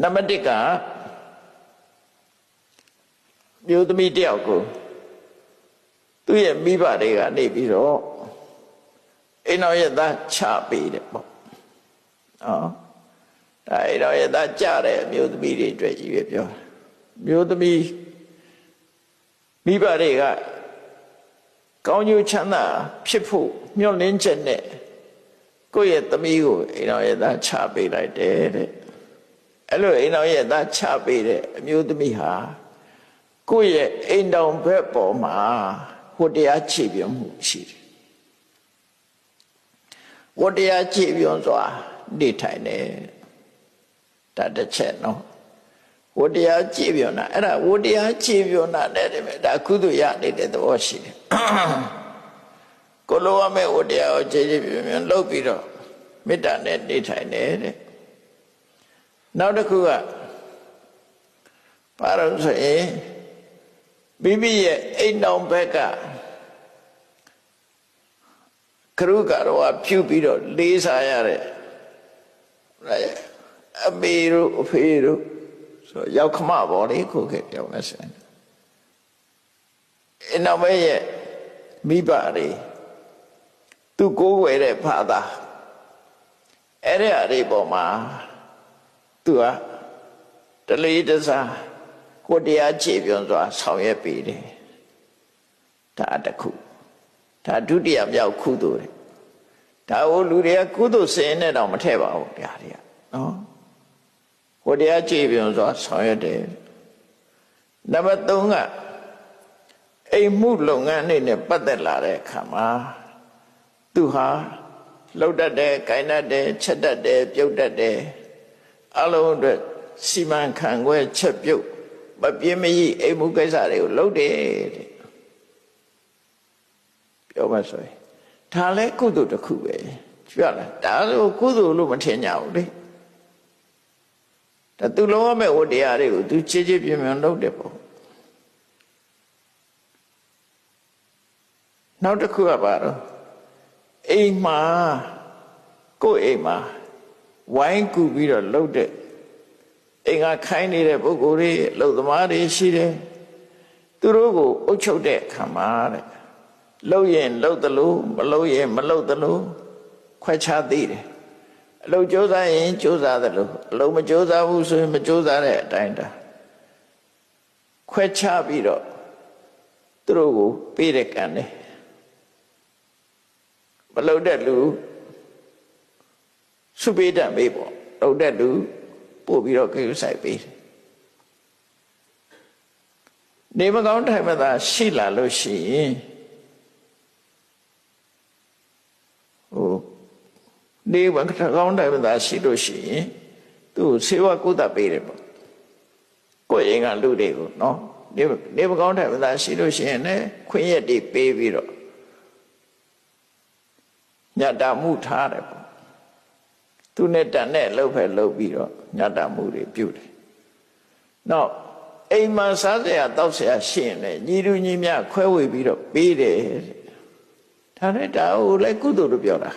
နံပါတ်1ကမျိုးသမီးတယောက်ကိုသူ့ရဲ့မိဘတွေကနေပြီးတော့အိမ်တော်ရဲ့သားချပေးတယ်ပေါ့နော်ဒါအိမ်တော်ရဲ့သားကြတဲ့အမျိုးသမီးတွေအတွက်ကြီးပဲပြောမျိုးသမီးမိဘတွေကကောင်းကျိုးချမ်းသာဖြစ်ဖို့မျှော်လင့်ချက်နဲ့ကိုယ့်ရဲ့သမီးကိုအိမ်တော်ရဲ့သားချပေးလိုက်တယ်တဲ့ အဲ့လိုအိမ်တော်ရဲ့သားချပေးတဲ့အမျိုးသမီးဟာကိုယ့်ရဲ့အိမ်တော်ဘက်ပေါ်မှာဟိုတရားခြေပြုံးမှုရှိတယ်ဝတရားခြေပြုံးစွာနေထိုင်တယ်ဒါတစ်ချက်နော်ဝတရားခြေပြုံးတာအဲ့ဒါဝတရားခြေပြုံးတာနဲ့တည်းပဲဒါကုသိုလ်ရနေတဲ့သဘောရှိတယ်ကိုလိုရမယ့်ဝတရားကိုခြေခြေပြုံးပြုံးလုပ်ပြီးတော့မေတ္တာနဲ့နေထိုင်တယ်တဲ့ နောက်တစ်ခုကဘာလို့ဆိုရင်မိမိရဲ့အိမ်တော်ဘက်ကကရုကရောဖြူပြီးတော့လေးစားရတဲ့အမေတို့အဖေတို့ဆိုရောက်ခမပေါ်လေခုခေတ်ပြောမယ်ဆိုရင်အိမ်တော်ဘက်ရဲ့မိဘတွေသူကိုးဝယ်တဲ့ဖာသာအဲ့ဒီအရေးပေါ်မှာ သူကတလေးတစားကိုတရားခြေပြုံးစွာ ဆောင်ရွက်ပေးတယ်ဒါတစ်ခုဒါဒုတိယမြောက်ကုသိုလ်တယ်ဒါဟိုလူတွေကကုသိုလ်စင်နဲ့တော့မထည့်ပါဘူးဗျာတွေကနော်ကိုတရားခြေပြုံးစွာ ဆောင်ရွက်တယ်နံပါတ်3ကအိမ်မှုလုပ်ငန်းတွေနဲ့ပတ်သက်လာတဲ့အခါမှာသူဟာလှုပ်တတ်တယ်၊ကိုင်တတ်တယ်၊ချက်တတ်တယ်၊ပြုတ်တတ်တယ် အလုံးအတွက်စီမံခန့်ခွဲချက်ပြုတ်မပြင်းမကြီးအိမ်မှုကိစ္စတွေကိုလုပ်တယ်တဲ့ပြောမှဆိုရင်ဒါလည်းကုသိုလ်တစ်ခုပဲကြည့်ရလားဒါဆိုကုသိုလ်လို့မထင်ကြဘူးလေဒါသူလုံးဝမဲ့ဝတ္တရားတွေကိုသူချေချေပြင်းပြင်းလုပ်တယ်ပေါ့နောက်တစ်ခုကပါတော့အိမ်မှာကိုယ့်အိမ်မှာ ဝိုင်းကူပြီးတော့လှုပ်တဲ့အိမ်ကခိုင်းနေတဲ့ပုဂ္ဂိုလ်တွေလှုပ်သမားတွေရှိတယ်သူတို့ကိုအုပ်ချုပ်တဲ့အခါမှာတဲ့လှုပ်ရင်လှုပ်သလိုမလှုပ်ရင်မလှုပ်သလိုခွဲခြားသိတယ်အလုပ်ကြိုးစားရင်ကြိုးစားသလိုအလုပ်မကြိုးစားဘူးဆိုရင်မကြိုးစားတဲ့အတိုင်းတာခွဲခြားပြီးတော့သူတို့ကိုပေးတဲ့ကံတယ်မလှုပ်တဲ့လူ စုပေးတတ်ပေးပေါ့လှုပ်တဲ့လူပို့ပြီးတော့ကိစ္စဆိုင်ပေးတယ်နေမကောင်းထိုင်မသာရှိလာလို့ရှိရင်ဟိုနေမကောင်းထိုင်မသာရှိလို့ရှိရင်သူ့ဆေးဝါးကုသပေးတယ်ပေါ့ကိုယ်ရင်ကလူတွေကိုနော်နေနေမကောင်းထိုင်မသာရှိလို့ရှိရင်လည်းခွင့်ရက်တွေပေးပြီးတော့ညတာမှုထားတယ်ပေါ့ သူနဲ့တန်နဲ့လှုပ်ဖက်လှုပ်ပြီးတော့ညတာမှုတွေပြုတယ်နောက်အိမ်မှာစားစရာတောက်စရာရှိရင်လည်းညီလူညီမျှခွဲဝေပြီးတော့ပေးတယ်ဒါနဲ့ဒါကိုလည်းကုသိုလ်လို့ပြောတာ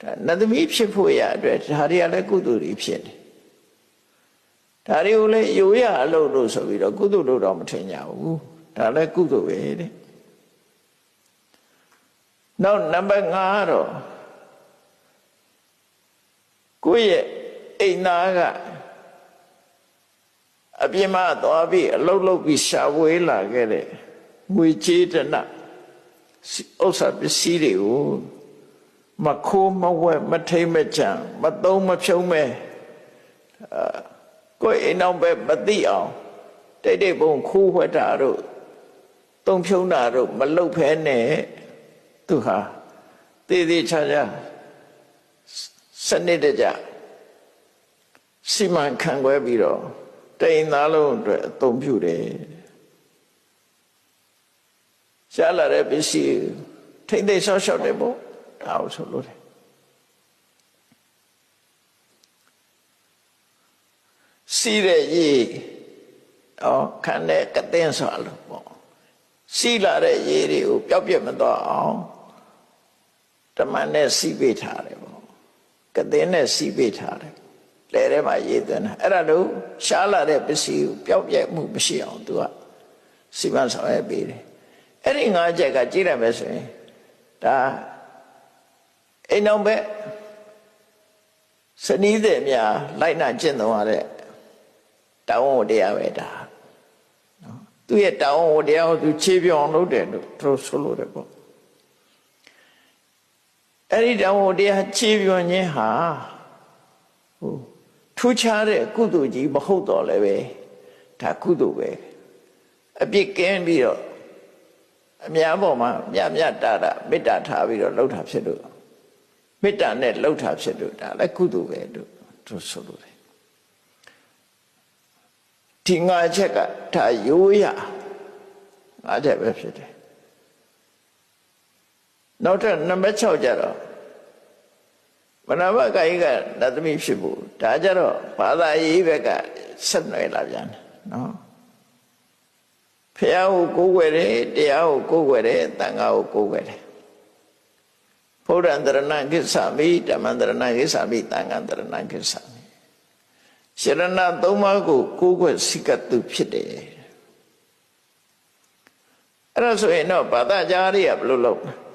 ဒါနတ်သမီးဖြစ်ဖို့ရအတွက်ဒါတွေကလည်းကုသိုလ်တွေဖြစ်တယ်ဒါတွေကိုလည်းယူရအလုပ်လို့ဆိုပြီးတော့ကုသိုလ်လို့တော့မထင်ကြဘူးဒါလည်းကုသိုလ်ပဲတဲ့နောက်နံပါတ်5ကတော့ ကိုယ့်ရဲ့အိမ်သားကအပြင်မှာသွားပြီးအလုတ်လုတ်ပြီးရှာဝေးလာခဲ့တဲ့ငွေကြေးတနဥစ္စာပစ္စည်းတွေကိုမခိုးမဝဲမထိမ့်မချံမသုံးမဖြုံးမဲအာကိုယ်အိမ်အောင်ပဲမသိအောင်တိတ်တိတ်ပုံခိုးဝှက်တာတို့သုံးဖြုံးတာတို့မလုပ်ဖဲနဲ့သူဟာသေးသေးချာချာ စနစ်တကျစီမံခန့်ခွဲပြီးတော့တိမ်သားလုံးအတွက်အသုံးပြုတယ်ရှားလာတဲ့ပစ္စည်းထိမ့်သိမ်းရှော့ရှော့တယ်ပေါ့ဒါအောင်ဆိုလို့တယ်စီးတဲ့ရေအော်ခန်းတဲ့ကတင်းဆိုလို့ပေါ့စီးလာတဲ့ရေတွေကိုပျောက်ပြက်မသွားအောင်တမန်နဲ့စီးပေးထားတယ်ပေါ့ ကတင်းနဲ့စီးပေးထားတယ်လဲထဲမှာရေးသွင်းတာအဲ့ဒါလို့ရှားလာတဲ့ပစ္စည်းကိုပျောက်ပြက်မှုမရှိအောင်သူကစီမံဆောင်ရွက်ပေးတယ်အဲ့ဒီငါးချက်ကကြည့်ရမယ်ဆိုရင်ဒါအိမ်အောင်ဘက်စနီးတဲ့များလိုက်နာကျင့်သုံးရတဲ့တောင်းဝတရားပဲဒါနော်သူရဲ့တောင်းဝတရားကိုသူခြေပြောင်းလုပ်တယ်လို့သူတို့ဆိုလို့တယ်ပေါ့ အဲ့ဒီတောင်းဝတရားခြေပြောင်းခြင်းဟာဟိုထူးခြားတဲ့ကုသိုလ်ကြီးမဟုတ်တော့လည်းပဲဒါကုသိုလ်ပဲအပြစ်ကင်းပြီးတော့အများပေါ်မှာမြတ်မြတ်တာတာမေတ္တာထားပြီးတော့လှုပ်တာဖြစ်လို့မေတ္တာနဲ့လှုပ်တာဖြစ်လို့ဒါလည်းကုသိုလ်ပဲလို့သူဆိုလို့တယ်ဒီငါချက်ကဒါရိုးရငါချက်ပဲဖြစ်တယ် နောက်ထပ်နံပါတ်6ကျတော့မနာမကာယကနတ်သမီးဖြစ်ဖို့ဒါကြတော့ဘာသာရေးဘက်ကဆက်နွယ်လာပြန်တယ်နော်ဖះကိုကိုးကွယ်တယ်တရားကိုကိုးကွယ်တယ်တန်ခါကိုကိုးကွယ်တယ်ဘုရားတရဏကိစ္ဆာမိဓမ္မတရဏကိစ္ဆာမိတန်ခါတရဏကိစ္ဆာမိရှရဏသုံးပါးကိုကိုးကွယ်စိကတုဖြစ်တယ်အဲ့ဒါဆိုရင်တော့ဘာသာကြားရဘယ်လိုလုပ်လဲ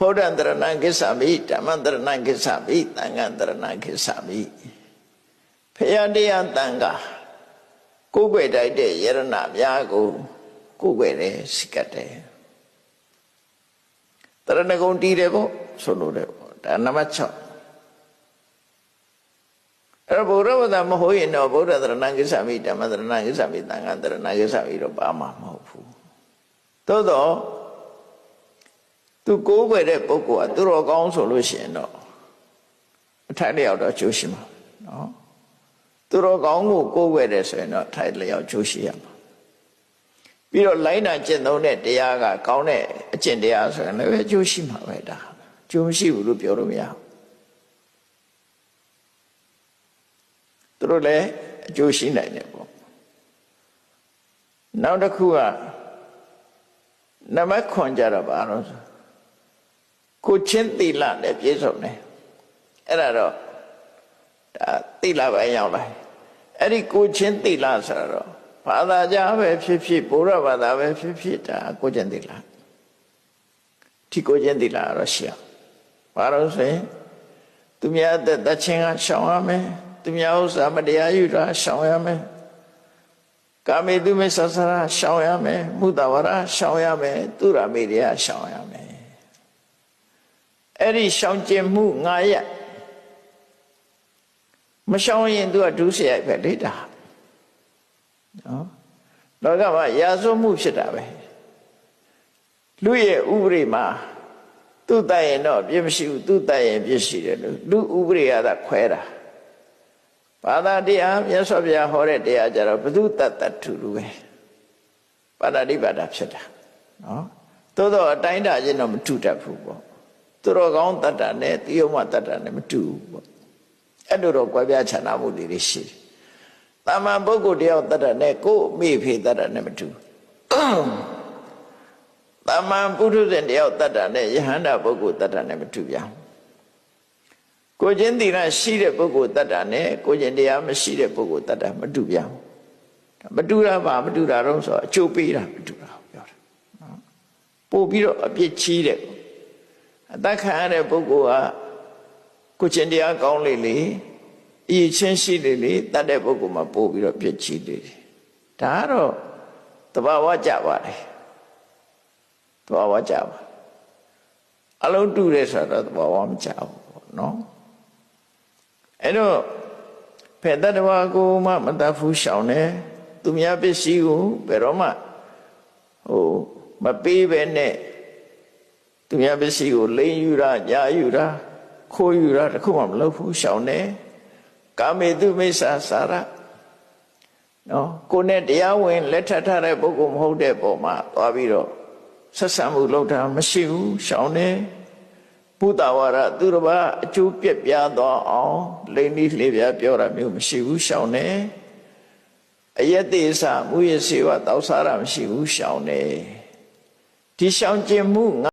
ဘုဒ္ဓံတရဏံကိစ္ဆာမိဓမ္မံတရဏံကိစ္ဆာမိသံဃံတရဏံကိစ္ဆာမိဖယားတရားတန်ခါကိုယ်ွယ်တိုက်တဲ့ယရဏများကိုကိုယ်ွယ်တယ်စိကတ်တယ်တရဏဂုံတီးတယ်ပေါ့ဆိုလို့တယ်ပေါ့ဒါနံပါတ်6အဲ့ဘုရားဝဒမဟုတ်ရင်တော့ဘုရားတရဏံကိစ္ဆာမိဓမ္မတရဏံကိစ္ဆာမိသံဃံတရဏံကိစ္ဆာမိတော့ပါမှာမဟုတ်ဘူးသို့တော့ သူကိုးကွယ်တဲ့ပုဂ္ဂိုလ်ကသူတော်ကောင်းဆိုလို့ရှိရင်တော့အထိုက်လျောက်တော့ကျိုးရှိမှာနော်သူတော်ကောင်းကိုကိုးကွယ်တယ်ဆိုရင်တော့ထိုက်လျောက်ကျိုးရှိရမှာပြီးတော့လိုင်းနာကျင့်သုံးတဲ့တရားကကောင်းတဲ့အကျင့်တရားဆိုရင်လည်းကျိုးရှိမှာပဲဒါကျိုးမရှိဘူးလို့ပြောလို့မရဘူးသူတို့လည်းအကျိုးရှိနိုင်တယ်ပေါ့နောက်တစ်ခုကနမခွန်ကြတော့ဘာလို့ဆို ကိုချင်းသီလနဲ့ပြည့်စုံတယ်အဲ့ဒါတော့ဒါသီလပဲရောက်လာအဲ့ဒီကိုချင်းသီလဆိုတော့ဘာသာကြားပဲဖြစ်ဖြစ်ဘုရားဘာသာပဲဖြစ်ဖြစ်ဒါကိုချင်းသီလဒီကိုချင်းသီလတော့ရှိအောင်ဘာလို့ဆိုရင်သူများတဲ့တချင်းကရှောင်ရမယ်သူများဥစ္စာမတရားယူတာရှောင်ရမယ်ကာမေတုမေသဆရာရှောင်ရမယ်မုဒ္ဒဝရရှောင်ရမယ်သူရမေရိယရှောင်ရမယ် အဲ့ဒီရှောင်ကျင်မှုငါရမရှောင်ရင်သူကဒုစရိုက်ပဲလေတာနော်လောကမှာရာဇဝမှုဖြစ်တာပဲလူရဲ့ဥပရိမှာသူ့တတ်ရင်တော့ပြည့်မရှိဘူးသူ့တတ်ရင်ပြည့်ရှိတယ်လို့လူဥပရိယသာခွဲတာဘာသာတရားမြတ်စွာဘုရားဟောတဲ့တရားကြတော့ဘု து တတ်တတ်ထူလူပဲပါဠိပါဒဖြစ်တာနော်သို့တော့အတိုင်းတာချင်းတော့မထူတတ်ဘူးပေါ့ သူတော်ကောင်းတတ်တာနဲ့တိယုံမတတ်တာနဲ့မတူဘူးပေါ့အဲ့လိုတော့ကြွယ်ပြချမ်းသာမှုတွေရှိတယ်။တာမန်ပုဂ္ဂိုလ်တယောက်တတ်တာနဲ့ကိုယ်မိဖေတတ်တာနဲ့မတူ။တာမန်ပုထုဇဉ်တယောက်တတ်တာနဲ့ယဟန္တာပုဂ္ဂိုလ်တတ်တာနဲ့မတူပြန်။ကိုချင်းသီလရှိတဲ့ပုဂ္ဂိုလ်တတ်တာနဲ့ကိုချင်းတရားမရှိတဲ့ပုဂ္ဂိုလ်တတ်တာမတူပြန်။မတူတာပါမတူတာတော့ဆိုအကျိုးပေးတာမတူတာပြောတာ။ပို့ပြီးတော့အပြစ်ချီးတဲ့ အသက်ခံရတဲ့ပုဂ္ဂိုလ်ကကိုချင်းတရားကောင်းလေလေအရေးချင်းရှိလေလေတတ်တဲ့ပုဂ္ဂိုလ်မှာပို့ပြီးတော့ပြည့်ချီလေဒါကတော့တဘာဝကြပါတယ်တဘာဝကြပါအလုံးတူတယ်ဆိုတော့တဘာဝမကြဘူးပေါ့နော်အဲ့တော့ဖက်တတဘာကိုမှမတတ်ဘူးရှောင်တယ်သူများပစ္စည်းကိုဘယ်တော့မှဟိုမပေးပဲနဲ့ သူများပစ္စည်းကိုလိမ်ယူတာညာယူတာခိုးယူတာတခုမှမလုပ်ဘူးရှောင်တယ်ကာမေတုမိစ္ဆာစာရနော်ကိုနဲ့တရားဝင်လက်ထပ်ထားတဲ့ပုဂ္ဂိုလ်မဟုတ်တဲ့ပုံမှာသွားပြီးတော့ဆက်ဆံမှုလုပ်တာမရှိဘူးရှောင်တယ်ဘုဒ္ဓဝါဒသူတစ်ပါးအကျိုးပြက်ပြားသွားအောင်လိမ့်ပြီးလှေပြပြောတာမျိုးမရှိဘူးရှောင်တယ်အယက်သေးစာမူရစေဝတောက်စားတာမရှိဘူးရှောင်တယ်ဒီရှောင်ကျင်မှု